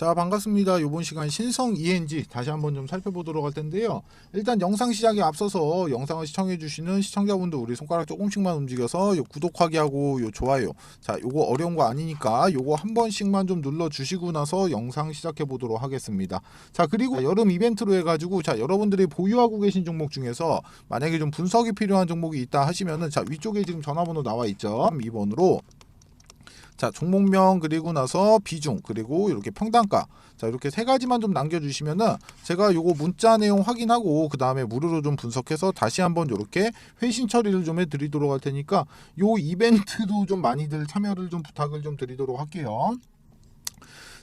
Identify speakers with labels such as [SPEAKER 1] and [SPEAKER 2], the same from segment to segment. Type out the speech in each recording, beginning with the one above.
[SPEAKER 1] 자 반갑습니다. 이번 시간 신성 ENG 다시 한번 좀 살펴보도록 할 텐데요. 일단 영상 시작에 앞서서 영상을 시청해 주시는 시청자분들 우리 손가락 조금씩만 움직여서 요 구독하기 하고 요 좋아요. 자 요거 어려운 거 아니니까 요거 한 번씩만 좀 눌러 주시고 나서 영상 시작해 보도록 하겠습니다. 자 그리고 여름 이벤트로 해가지고 자 여러분들이 보유하고 계신 종목 중에서 만약에 좀 분석이 필요한 종목이 있다 하시면은 자 위쪽에 지금 전화번호 나와 있죠. 2번으로 자 종목명 그리고 나서 비중 그리고 이렇게 평단가 자 이렇게 세 가지만 좀 남겨주시면은 제가 요거 문자 내용 확인하고 그 다음에 무료로 좀 분석해서 다시 한번 이렇게 회신 처리를 좀 해드리도록 할 테니까 요 이벤트도 좀 많이들 참여를 좀 부탁을 좀 드리도록 할게요.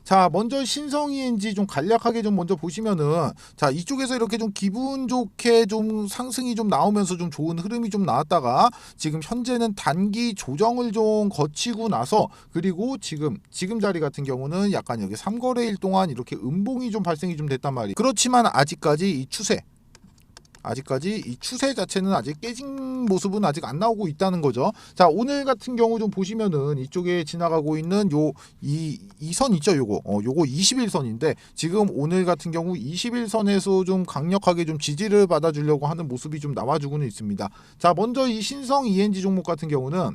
[SPEAKER 1] 자 먼저 신성이인지 좀 간략하게 좀 먼저 보시면은 자 이쪽에서 이렇게 좀 기분 좋게 좀 상승이 좀 나오면서 좀 좋은 흐름이 좀 나왔다가 지금 현재는 단기 조정을 좀 거치고 나서 그리고 지금 지금 자리 같은 경우는 약간 여기 3거래일 동안 이렇게 음봉이 좀 발생이 좀 됐단 말이에요 그렇지만 아직까지 이 추세 아직까지 이 추세 자체는 아직 깨진 모습은 아직 안 나오고 있다는 거죠. 자 오늘 같은 경우 좀 보시면은 이쪽에 지나가고 있는 요 이 이선 있죠, 요거 어 요거 21선인데 지금 오늘 같은 경우 21선에서 좀 강력하게 좀 지지를 받아주려고 하는 모습이 좀 나와주고는 있습니다. 자 먼저 이 신성 ENG 종목 같은 경우는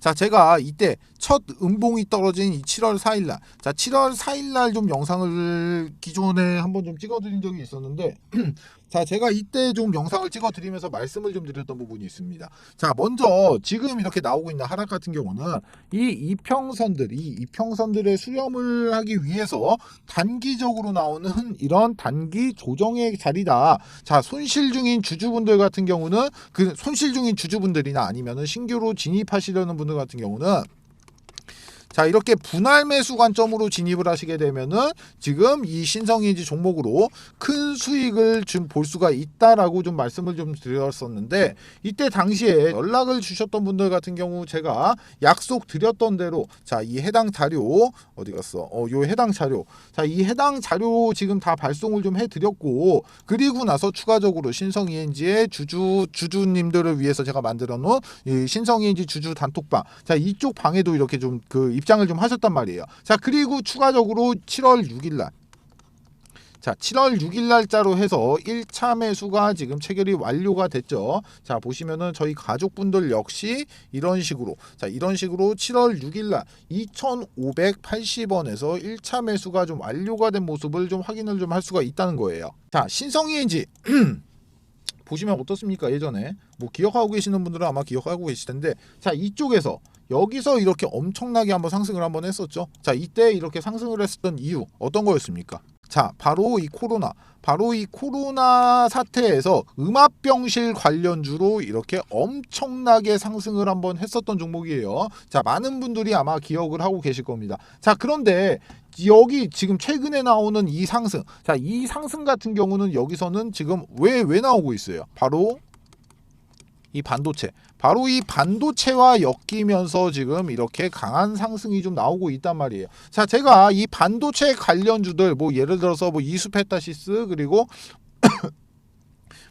[SPEAKER 1] 자, 제가 이때 첫 음봉이 떨어진 이 7월 4일 날. 자, 7월 4일 날 좀 영상을 기존에 한번 좀 찍어 드린 적이 있었는데 자, 제가 이때 좀 영상을 찍어 드리면서 말씀을 좀 드렸던 부분이 있습니다. 자, 먼저 지금 이렇게 나오고 있는 하락 같은 경우는 이 이평선들, 이 이평선들의 수렴을 하기 위해서 단기적으로 나오는 이런 단기 조정의 자리다. 자, 손실 중인 주주분들 같은 경우는 그 손실 중인 주주분들이나 아니면은 신규로 진입하시려는 분들 같은 경우는 자 이렇게 분할 매수 관점으로 진입을 하시게 되면은 지금 이 신성인지 종목으로 큰 수익을 좀 볼 수가 있다라고 좀 말씀을 좀 드렸었는데 이때 당시에 연락을 주셨던 분들 같은 경우 제가 약속 드렸던 대로 자 이 해당 자료 어디 갔어? 어요 해당 자료. 자 이 해당 자료 지금 다 발송을 좀 해드렸고 그리고 나서 추가적으로 신성이엔지의 주주 주주님들을 위해서 제가 만들어 놓은 이 신성이엔지 주주 단톡방. 자 이쪽 방에도 이렇게 좀그 입장을 좀 하셨단 말이에요. 자 그리고 추가적으로 7월 6일 날. 자, 7월 6일 날짜로 해서 1차 매수가 지금 체결이 완료가 됐죠. 자, 보시면은 저희 가족분들 역시 이런 식으로 자, 이런 식으로 7월 6일 날 2,580원에서 1차 매수가 좀 완료가 된 모습을 좀 확인을 좀 할 수가 있다는 거예요. 자, 신성이엔지 보시면 어떻습니까? 예전에 뭐 기억하고 계시는 분들은 아마 기억하고 계실 텐데 자, 이쪽에서 여기서 이렇게 엄청나게 한번 상승을 한번 했었죠. 자, 이때 이렇게 상승을 했었던 이유 어떤 거였습니까? 자, 바로 이 코로나, 바로 이 코로나 사태에서 음압병실 관련주로 이렇게 엄청나게 상승을 한번 했었던 종목이에요. 자, 많은 분들이 아마 기억을 하고 계실 겁니다. 자, 그런데 여기 지금 최근에 나오는 이 상승, 자, 이 상승 같은 경우는 여기서는 지금 왜, 왜 나오고 있어요? 바로 이 반도체 바로 이 반도체와 엮이면서 지금 이렇게 강한 상승이 좀 나오고 있단 말이에요. 자, 제가 이 반도체 관련주들 뭐 예를 들어서 뭐 이수페타시스 그리고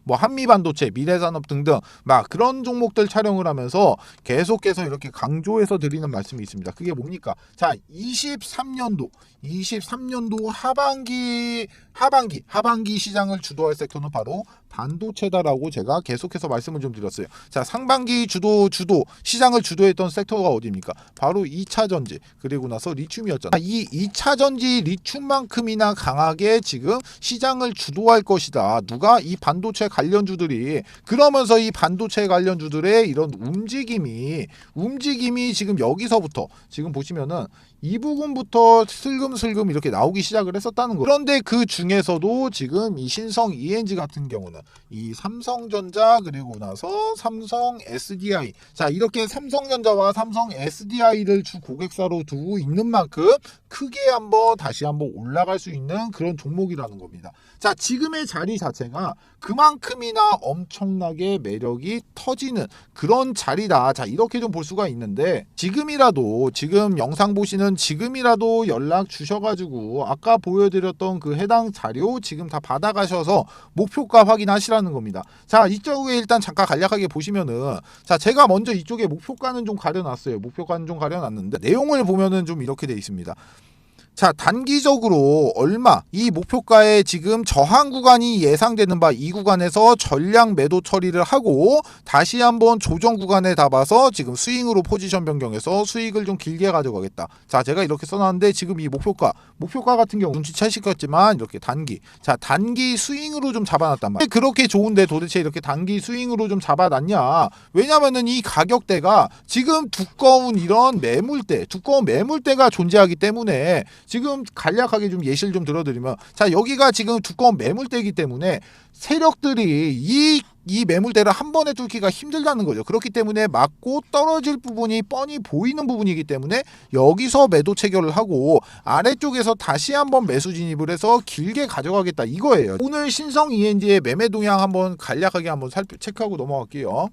[SPEAKER 1] 뭐 한미 반도체, 미래산업 등등 막 그런 종목들 촬영을 하면서 계속해서 이렇게 강조해서 드리는 말씀이 있습니다. 그게 뭡니까? 자, 23년도 23년도 하반기 하반기 하반기 시장을 주도할 섹터는 바로 반도체다라고 제가 계속해서 말씀을 좀 드렸어요. 자, 상반기 주도 주도 시장을 주도했던 섹터가 어디입니까? 바로 2차 전지 그리고 나서 리튬이었잖아. 이 2차 전지 리튬만큼이나 강하게 지금 시장을 주도할 것이다. 누가 이 반도체 관련주들이 그러면서 이 반도체 관련주들의 이런 움직임이 움직임이 지금 여기서부터 지금 보시면은 이 부분부터 슬금슬금 이렇게 나오기 시작을 했었다는 거예요. 그런데 그 중에서도 지금 이 신성 ENG 같은 경우는 이 삼성전자 그리고 나서 삼성 SDI 자 이렇게 삼성전자와 삼성 SDI를 주 고객사로 두고 있는 만큼 크게 한번 다시 한번 올라갈 수 있는 그런 종목이라는 겁니다. 자 지금의 자리 자체가 그만큼이나 엄청나게 매력이 터지는 그런 자리다. 자 이렇게 좀 볼 수가 있는데 지금이라도 지금 영상 보시는 지금이라도 연락 주셔가지고 아까 보여드렸던 그 해당 자료 지금 다 받아가셔서 목표가 확인하시라는 겁니다. 자 이쪽에 일단 잠깐 간략하게 보시면은 자 제가 먼저 이쪽에 목표가는 좀 가려놨어요. 목표가는 좀 가려놨는데 내용을 보면은 좀 이렇게 돼 있습니다. 자, 단기적으로 얼마 이 목표가에 지금 저항 구간이 예상되는 바 이 구간에서 전량 매도 처리를 하고 다시 한번 조정 구간에 담아서 지금 스윙으로 포지션 변경해서 수익을 좀 길게 가져가겠다. 자, 제가 이렇게 써놨는데 지금 이 목표가 목표가 같은 경우 눈치채시겠지만 이렇게 단기 자 단기 스윙으로 좀 잡아놨단 말이야. 그렇게 좋은데 도대체 이렇게 단기 스윙으로 좀 잡아놨냐? 왜냐면은 이 가격대가 지금 두꺼운 이런 매물대 두꺼운 매물대가 존재하기 때문에 지금 간략하게 좀 예시를 좀 들어드리면 자 여기가 지금 두꺼운 매물대이기 때문에 세력들이 이, 이 매물대를 한 번에 뚫기가 힘들다는 거죠. 그렇기 때문에 맞고 떨어질 부분이 뻔히 보이는 부분이기 때문에 여기서 매도 체결을 하고 아래쪽에서 다시 한번 매수 진입을 해서 길게 가져가겠다 이거예요. 오늘 신성 ENG의 매매 동향 한번 간략하게 한번 살펴 체크하고 넘어갈게요.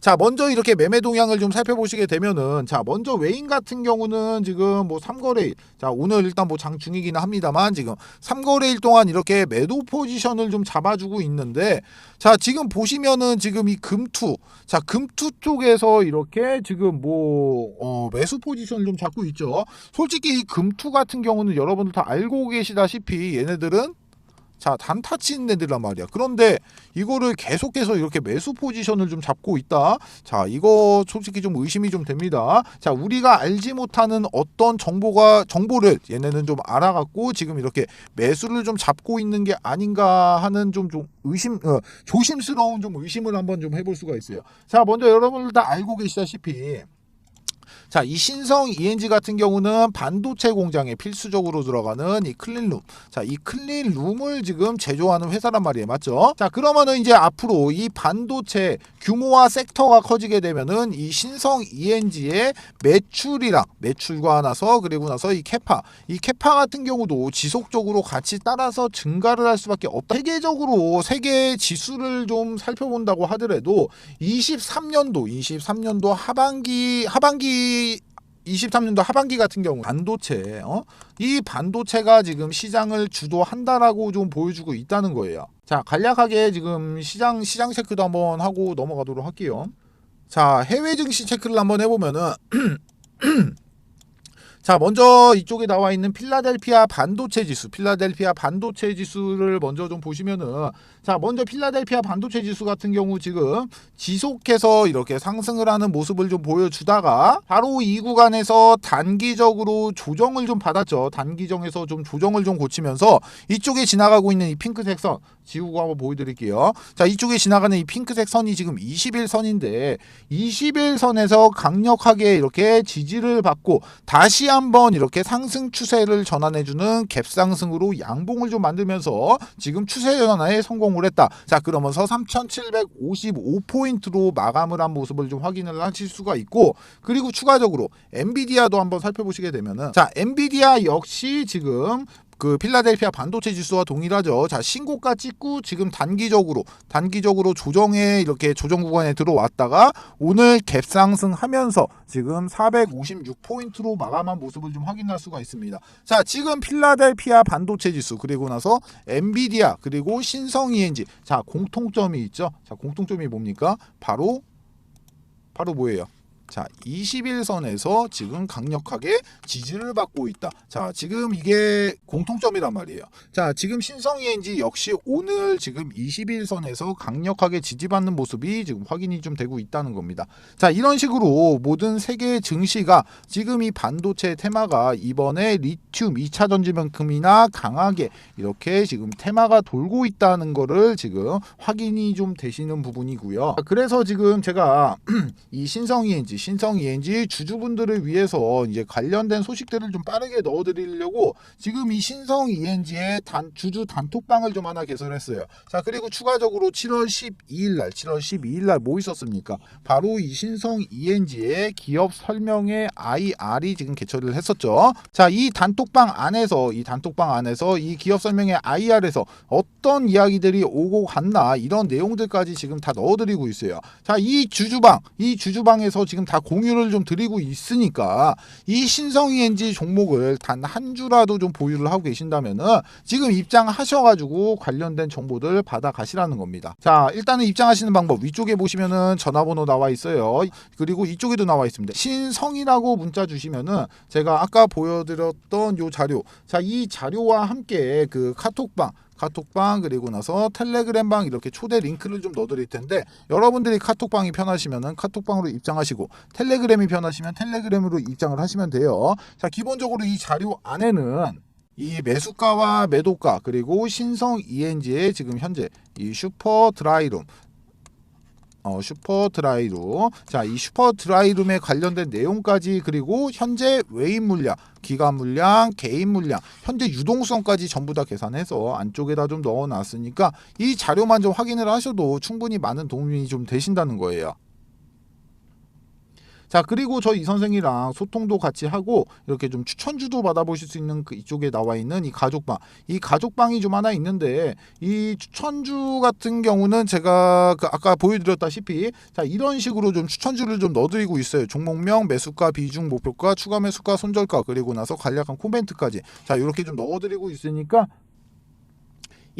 [SPEAKER 1] 자 먼저 이렇게 매매 동향을 좀 살펴보시게 되면은 자 먼저 외인 같은 경우는 지금 뭐 3거래일 자 오늘 일단 뭐 장중이기는 합니다만 지금 3거래일 동안 이렇게 매도 포지션을 좀 잡아주고 있는데 자 지금 보시면은 지금 이 금투 자 금투 쪽에서 이렇게 지금 뭐 어, 매수 포지션을 좀 잡고 있죠. 솔직히 이 금투 같은 경우는 여러분들 다 알고 계시다시피 얘네들은 자 단타 치는 애들란 말이야. 그런데 이거를 계속해서 이렇게 매수 포지션을 좀 잡고 있다. 자 이거 솔직히 좀 의심이 좀 됩니다. 자 우리가 알지 못하는 어떤 정보가 정보를 얘네는 좀 알아갖고 지금 이렇게 매수를 좀 잡고 있는 게 아닌가 하는 좀 좀 의심 어, 조심스러운 좀 의심을 한번 좀 해볼 수가 있어요. 자 먼저 여러분들 다 알고 계시다시피 자, 이 신성 ENG 같은 경우는 반도체 공장에 필수적으로 들어가는 이 클린룸. 자, 이 클린룸을 지금 제조하는 회사란 말이에요. 맞죠? 자, 그러면은 이제 앞으로 이 반도체 규모와 섹터가 커지게 되면은 이 신성 ENG의 매출이랑 매출과 나서 그리고 나서 이 캐파. 이 캐파 같은 경우도 지속적으로 같이 따라서 증가를 할 수밖에 없다. 세계적으로 세계 지수를 좀 살펴본다고 하더라도 23년도 23년도 하반기 하반기 23년도 하반기 같은 경우 반도체 어? 이 반도체가 지금 시장을 주도한다라고 좀 보여주고 있다는 거예요. 자 간략하게 지금 시장 시장 체크도 한번 하고 넘어가도록 할게요. 자 해외 증시 체크를 한번 해보면은 자 먼저 이쪽에 나와 있는 필라델피아 반도체 지수 필라델피아 반도체 지수를 먼저 좀 보시면은 자 먼저 필라델피아 반도체 지수 같은 경우 지금 지속해서 이렇게 상승을 하는 모습을 좀 보여주다가 바로 이 구간에서 단기적으로 조정을 좀 받았죠. 단기정에서 좀 조정을 좀 고치면서 이쪽에 지나가고 있는 이 핑크색 선 지우고 한번 보여드릴게요 자 이쪽에 지나가는 이 핑크색 선이 지금 21선인데 21선에서 강력하게 이렇게 지지를 받고 다시 한번 이렇게 상승 추세를 전환해주는 갭상승으로 양봉을 좀 만들면서 지금 추세 전환에 성공을 했다. 자 그러면서 3,755포인트로 마감을 한 모습을 좀 확인을 하실 수가 있고 그리고 추가적으로 엔비디아도 한번 살펴보시게 되면은 자 엔비디아 역시 지금 그 필라델피아 반도체 지수와 동일하죠. 자 신고가 찍고 지금 단기적으로 단기적으로 조정에 이렇게 조정 구간에 들어왔다가 오늘 갭 상승하면서 지금 456포인트로 마감한 모습을 좀 확인할 수가 있습니다. 자 지금 필라델피아 반도체 지수 그리고 나서 엔비디아 그리고 신성 ENG 자 공통점이 있죠. 자 공통점이 뭡니까? 바로 바로 뭐예요? 자, 21선에서 지금 강력하게 지지를 받고 있다. 자, 지금 이게 공통점이란 말이에요. 자, 지금 신성ENG 역시 오늘 지금 21선에서 강력하게 지지받는 모습이 지금 확인이 좀 되고 있다는 겁니다. 자, 이런 식으로 모든 세계 증시가 지금 이 반도체 테마가 이번에 리튬 2차 전지만큼이나 강하게 이렇게 지금 테마가 돌고 있다는 거를 지금 확인이 좀 되시는 부분이고요. 그래서 지금 제가 이 신성ENG 신성 ENG 주주분들을 위해서 이제 관련된 소식들을 좀 빠르게 넣어드리려고 지금 이 신성 ENG의 단, 주주 단톡방을 좀 하나 개설했어요. 자 그리고 추가적으로 7월 12일 날, 7월 12일 날 뭐 있었습니까? 바로 이 신성 ENG의 기업 설명회 IR이 지금 개최를 했었죠. 자이 단톡방 안에서 이 단톡방 안에서 이 기업 설명회 IR에서 어떤 이야기들이 오고 갔나 이런 내용들까지 지금 다 넣어드리고 있어요. 자 이 주주방, 이 주주방에서 지금 다 공유를 좀 드리고 있으니까 이 신성 ENG 종목을 단 한 주라도 좀 보유를 하고 계신다면은 지금 입장하셔가지고 관련된 정보들 받아 가시라는 겁니다. 자 일단은 입장하시는 방법 위쪽에 보시면은 전화번호 나와 있어요. 그리고 이쪽에도 나와 있습니다. 신성이라고 문자 주시면은 제가 아까 보여드렸던 요 자료 자 이 자료와 함께 그 카톡방 카톡방 그리고 나서 텔레그램방 이렇게 초대 링크를 좀 넣어드릴 텐데 여러분들이 카톡방이 편하시면은 카톡방으로 입장하시고 텔레그램이 편하시면 텔레그램으로 입장을 하시면 돼요. 자 기본적으로 이 자료 안에는 이 매수가와 매도가 그리고 신성 ENG의 지금 현재 이 슈퍼 드라이룸 어, 슈퍼 드라이룸. 자, 이 슈퍼 드라이룸에 관련된 내용까지 그리고 현재 외인 물량, 기간 물량, 개인 물량, 현재 유동성까지 전부 다 계산해서 안쪽에다 좀 넣어 놨으니까 이 자료만 좀 확인을 하셔도 충분히 많은 도움이 좀 되신다는 거예요. 자 그리고 저 이 선생이랑 소통도 같이 하고 이렇게 좀 추천주도 받아보실 수 있는 그 이쪽에 나와 있는 이 가족방. 이 가족방이 좀 하나 있는데 이 추천주 같은 경우는 제가 그 아까 보여드렸다시피 자 이런 식으로 좀 추천주를 좀 넣어드리고 있어요. 종목명 매수가 비중 목표가 추가 매수가 손절가 그리고 나서 간략한 코멘트까지. 자 이렇게 좀 넣어드리고 있으니까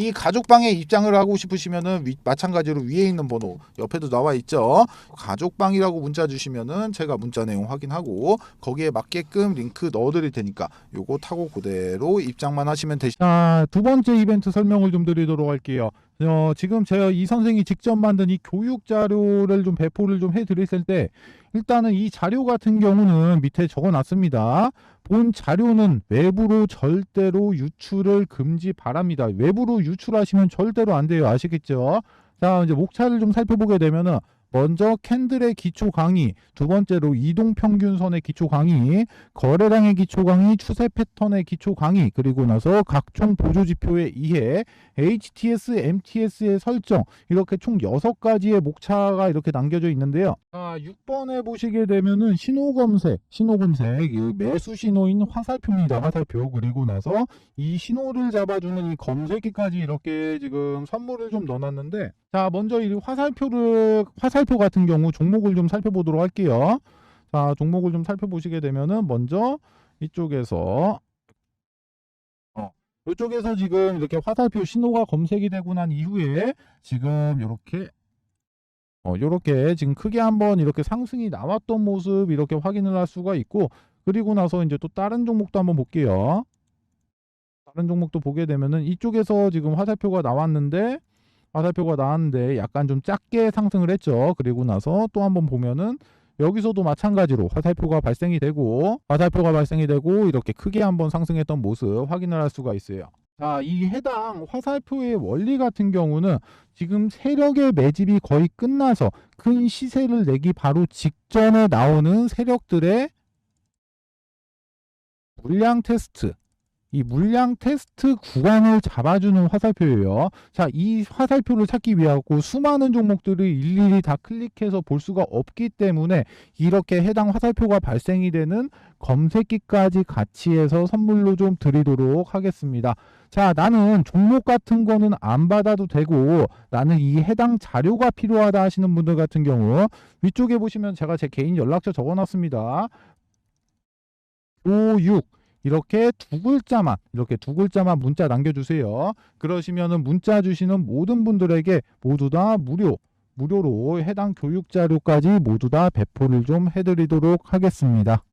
[SPEAKER 1] 이 가족방에 입장을 하고 싶으시면은 위- 마찬가지로 위에 있는 번호 옆에도 나와 있죠. 가족방이라고 문자 주시면은 제가 문자 내용 확인하고 거기에 맞게끔 링크 넣어드릴 테니까 요거 타고 그대로 입장만 하시면 되시.
[SPEAKER 2] 자, 두 번째 이벤트 설명을 좀 드리도록 할게요. 어, 지금 제가 이 선생이 직접 만든 이 교육 자료를 좀 배포를 좀 해드렸을 때 일단은 이 자료 같은 경우는 밑에 적어놨습니다. 본 자료는 외부로 절대로 유출을 금지 바랍니다. 외부로 유출하시면 절대로 안 돼요. 아시겠죠? 자, 이제 목차를 좀 살펴보게 되면은 먼저 캔들의 기초 강의, 두 번째로 이동 평균선의 기초 강의, 거래량의 기초 강의, 추세 패턴의 기초 강의, 그리고 나서 각종 보조 지표의 이해, HTS, MTS의 설정, 이렇게 총 6가지의 목차가 이렇게 남겨져 있는데요. 자, 6번에 보시게 되면은 신호 검색, 신호 검색, 이 매수 신호인 화살표입니다. 화살표. 그리고 나서 이 신호를 잡아주는 이 검색기까지 이렇게 지금 선물을 좀 넣어놨는데, 자, 먼저 이 화살표를, 화살표 같은 경우 종목을 좀 살펴보도록 할게요. 자, 종목을 좀 살펴보시게 되면은 먼저 이쪽에서 어, 이쪽에서 지금 이렇게 화살표 신호가 검색이 되고 난 이후에 지금 이렇게 어, 요렇게 지금 크게 한번 이렇게 상승이 나왔던 모습 이렇게 확인을 할 수가 있고 그리고 나서 이제 또 다른 종목도 한번 볼게요. 다른 종목도 보게 되면은 이쪽에서 지금 화살표가 나왔는데 화살표가 나왔는데 약간 좀 작게 상승을 했죠. 그리고 나서 또 한번 보면은 여기서도 마찬가지로 화살표가 발생이 되고 화살표가 발생이 되고 이렇게 크게 한번 상승했던 모습 확인을 할 수가 있어요. 자, 이 해당 화살표의 원리 같은 경우는 지금 세력의 매집이 거의 끝나서 큰 시세를 내기 바로 직전에 나오는 세력들의 물량 테스트 이 물량 테스트 구간을 잡아주는 화살표예요. 자, 이 화살표를 찾기 위하고 수많은 종목들을 일일이 다 클릭해서 볼 수가 없기 때문에 이렇게 해당 화살표가 발생이 되는 검색기까지 같이 해서 선물로 좀 드리도록 하겠습니다. 자, 나는 종목 같은 거는 안 받아도 되고 나는 이 해당 자료가 필요하다 하시는 분들 같은 경우 위쪽에 보시면 제가 제 개인 연락처 적어놨습니다. 교육 이렇게 두 글자만 이렇게 두 글자만 문자 남겨주세요. 그러시면은 문자 주시는 모든 분들에게 모두 다 무료 무료로 해당 교육 자료까지 모두 다 배포를 좀 해드리도록 하겠습니다.